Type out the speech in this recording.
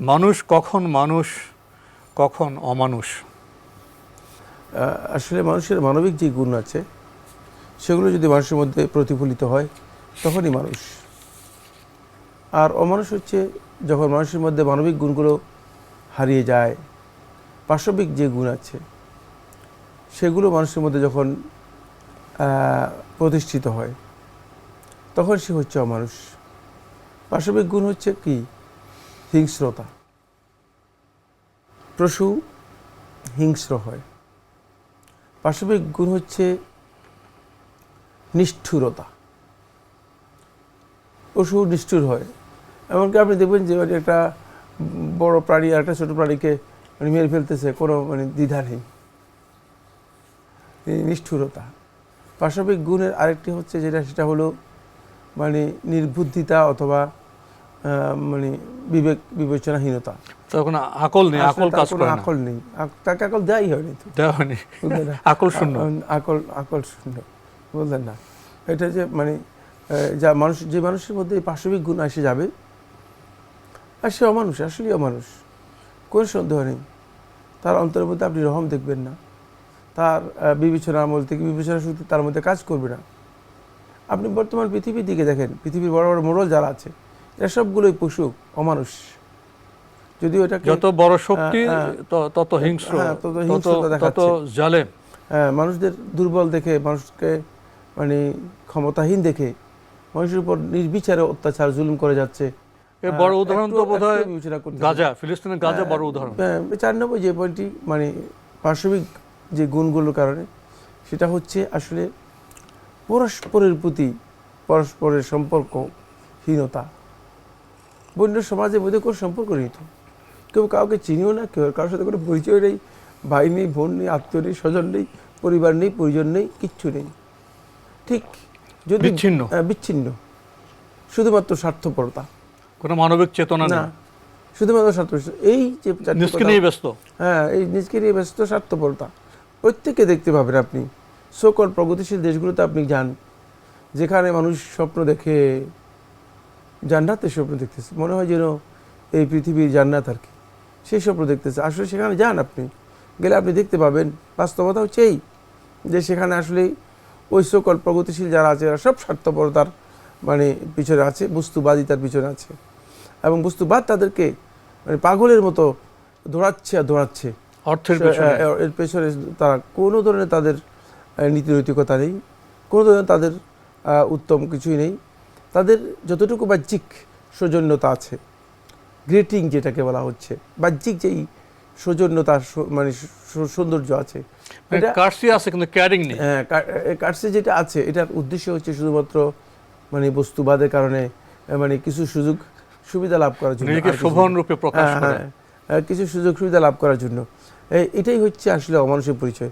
মানুষ কখন মানুষ, কখন অমানুষ? আসলে মানুষের মানবিক যে গুণ আছে, সেগুলো যদি মানুষের মধ্যে প্রতিফলিত হয়, তখনই মানুষ। আর অমানুষ হচ্ছে যখন মানুষের মধ্যে মানবিক গুণগুলো হারিয়ে যায়, পাশবিক যে গুণ আছে, সেগুলো মানুষের মধ্যে যখন প্রতিষ্ঠিত হয়, তখন সে হচ্ছে অমানুষ। পাশবিক গুণ হচ্ছে কি? হিংস্রতা। পশু হিংস্র হয়। পাশবিক গুণ হচ্ছে নিষ্ঠুরতা। পশু নিষ্ঠুর হয়। এমনকি আপনি দেখবেন যে মানে একটা বড় প্রাণী আর একটা ছোট প্রাণীকে মানে মেরে ফেলতেছে, কোনো মানে দ্বিধা নেই। নিষ্ঠুরতা। পাশবিক গুণের আরেকটি হচ্ছে যেটা, সেটা হলো মানে নির্বুদ্ধিতা অথবা মানে বিবেক বিবেচনাহীনতা। তখন আকল নেই আকল কাজ করে না। আকল নেই। তাকে আকল দেওয়াই হয়নি তো। দেওয়া হয়নি। আকল শূন্য। আকল আকল শূন্য। বুঝলেন না? এটা যে মানে যা মানুষ যে মানুষের মধ্যে এই পাশবিক গুণ এসে যাবে আর সে অমানুষ আসলে অমানুষ। কোনো সন্দেহ নেই। তার অন্তরের মধ্যে আপনি রহম দেখবেন না। তার বিবেচনা আমল থেকে বিবেচনা শক্তি তার মধ্যে কাজ করবে না। আপনি বর্তমান পৃথিবীর দিকে দেখেন পৃথিবীর বড় বড় মোড়ল যারা আছে এরা সবগুলোই পশু অমানুষ। যদিও এটাকে যত বড় শক্তি তত হিংস্র হ্যাঁ, তত তত হিংস্রতা দেখাচ্ছে। জালেম। হ্যাঁ, মানুষদের দুর্বল দেখে মানুষকে মানে ক্ষমতাহীন দেখে মানুষের উপর নির্বিচারে অত্যাচার জুলুম করে যাচ্ছে। বড় হ্যাঁ, উদাহরণ তো বোধ হয় একটু বিবেচনা করতে গাজা ফিলিস্তিনের গাজা হ্যাঁ, বড় উদাহরণ। চার নম্বর যে পয়েন্টটি মানে পার্শ্বিক যে গুণগুলোর কারণে সেটা হচ্ছে আসলে পরস্পরের প্রতি পরস্পরের সম্পর্কহীনতা। বন্য সমাজের মধ্যে কোনো সম্পর্ক নেই তো। কেউ কাউকে চিনিও না কেউ কারোর সাথে কোনো পরিচয় নেই ভাই নেই বোন নেই আত্মীয় নেই স্বজন নেই পরিবার নেই পরিজন নেই কিচ্ছু নেই। ঠিক যদি বিচ্ছিন্ন। হ্যাঁ, বিচ্ছিন্ন। শুধুমাত্র স্বার্থপরতা। কোনো মানবিক চেতনা না। শুধুমাত্র স্বার্থ এই যে নিজকে নিয়ে ব্যস্ত। হ্যাঁ এই নিজকে নিয়ে ব্যস্ত স্বার্থপরতা। প্রত্যেককে দেখতে পাবেন আপনি। সকল প্রগতিশীল দেশগুলোতে আপনি যান যেখানে মানুষ স্বপ্ন দেখে জান্নাতের স্বপ্ন দেখতেছে। মনে হয় যেন এই পৃথিবীর জান্নাত আর কি। সেই স্বপ্ন দেখতেছে। আসলে সেখানে যান আপনি। গেলে আপনি দেখতে পাবেন বাস্তবতা হচ্ছে এই যে সেখানে আসলে ওই সকল প্রগতিশীল যারা আছে এরা সব স্বার্থপরতার মানে পিছনে আছে বস্তুবাদিতার পিছনে আছে। এবং বস্তুবাদ তাদেরকে মানে পাগলের মতো দৌড়াচ্ছে আর দৌড়াচ্ছে। অর্থের পেছনে। এর পেছনে তারা কোনো ধরনের তাদের নীতি নৈতিকতা নেই। কোনো ধরনের তাদের উত্তম কিছুই নেই। তাদের যতটুকু বাহ্যিক সৌজন্যতা আছে গ্রেটিং যেটাকে বলা হচ্ছে বাহ্যিক যেই সৌজন্যতা মানে সৌন্দর্য আছে এটা কার্সি আছে কিন্তু ক্যারিং নেই। হ্যাঁ কার্সে যেটা আছে এটার উদ্দেশ্য হচ্ছে শুধুমাত্র মানে বস্তুবাদের কারণে মানে কিছু সুযোগ সুবিধা লাভ করার জন্য। শোভন রূপে প্রকাশ করে। হ্যাঁ, হ্যাঁ, কিছু সুযোগ সুবিধা লাভ করার জন্য। এটাই হচ্ছে আসলে অমানুষের পরিচয়।